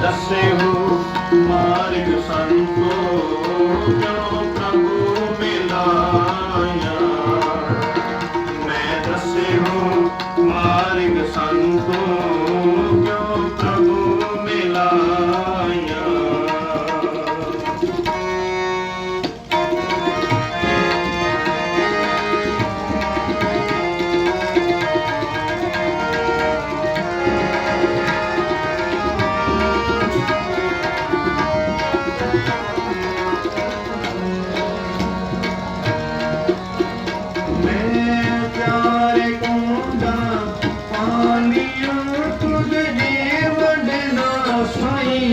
ਦੱਸੇ ਹੂੰ ਮਾਰਗ ਸੰਤੋ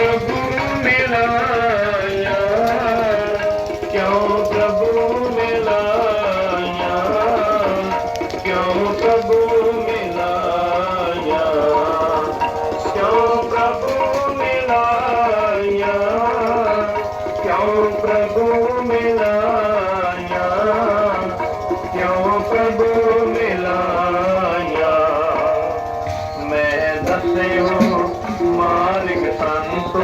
प्रभु मिला ਮਾਲਿਕ ਸੰਤੋ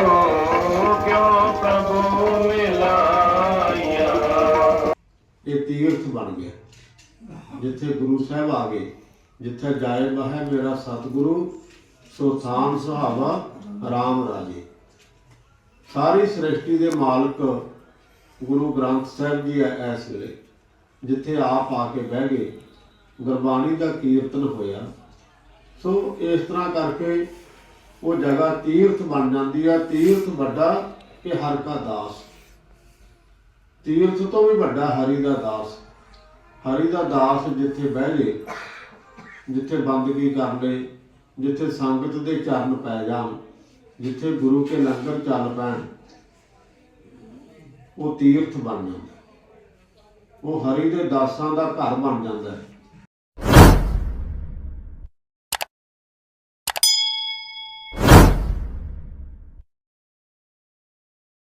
ਕਿਉਂ ਪ੍ਰਭੂ ਮਿਲਾਇਆ? ਇਹ ਤੀਰਥ ਬਣ ਗਿਆ। ਜਿੱਥੇ ਗੁਰੂ ਸਾਹਿਬ ਆ ਗਏ, ਜਿੱਥੇ ਜਾਏ ਬਹਿ ਮੇਰਾ ਸਤਿਗੁਰੂ, ਸੋ ਥਾਨ ਸੁਹਾਵਾ RAM ਰਾਜੇ। ਸਾਰੀ ਸ੍ਰਿਸ਼ਟੀ ਦੇ ਮਾਲਕ ਗੁਰੂ ਗ੍ਰੰਥ ਸਾਹਿਬ ਜੀ ਹੈ ਇਸ ਵੇਲੇ, ਜਿੱਥੇ ਆਪ ਆ ਕੇ ਬਹਿ ਗਏ। ਗੁਰਬਾਣੀ ਦਾ ਕੀਰਤਨ ਹੋਇਆ। ਸੋ ਇਸ ਤਰ੍ਹਾਂ ਕਰਕੇ ਉਹ ਜਗ੍ਹਾ ਤੀਰਥ ਬਣ ਜਾਂਦੀ ਹੈ ਤੀਰਥ ਵੱਡਾ ਕਿ ਹਰ ਕਾ ਦਾਸ। ਤੀਰਥ ਤੋਂ ਵੀ ਵੱਡਾ ਹਰੀ ਦਾ ਦਾਸ। ਹਰੀ ਦਾ ਦਾਸ ਜਿੱਥੇ ਬਹਿ ਜੇ, ਜਿੱਥੇ ਬੰਦਗੀ ਕਰ ਲੇ, ਜਿੱਥੇ ਸੰਗਤ ਦੇ ਚਰਨ ਪੈ ਜਾਣ, ਜਿੱਥੇ ਗੁਰੂ ਕੇ ਲੰਗਰ ਚੱਲ ਪੈਣ, ਉਹ ਤੀਰਥ ਬਣ ਜਾਂਦਾ। ਉਹ ਹਰੀ ਦੇ ਦਾਸਾਂ ਦਾ ਘਰ ਬਣ ਜਾਂਦਾ। ਹੈ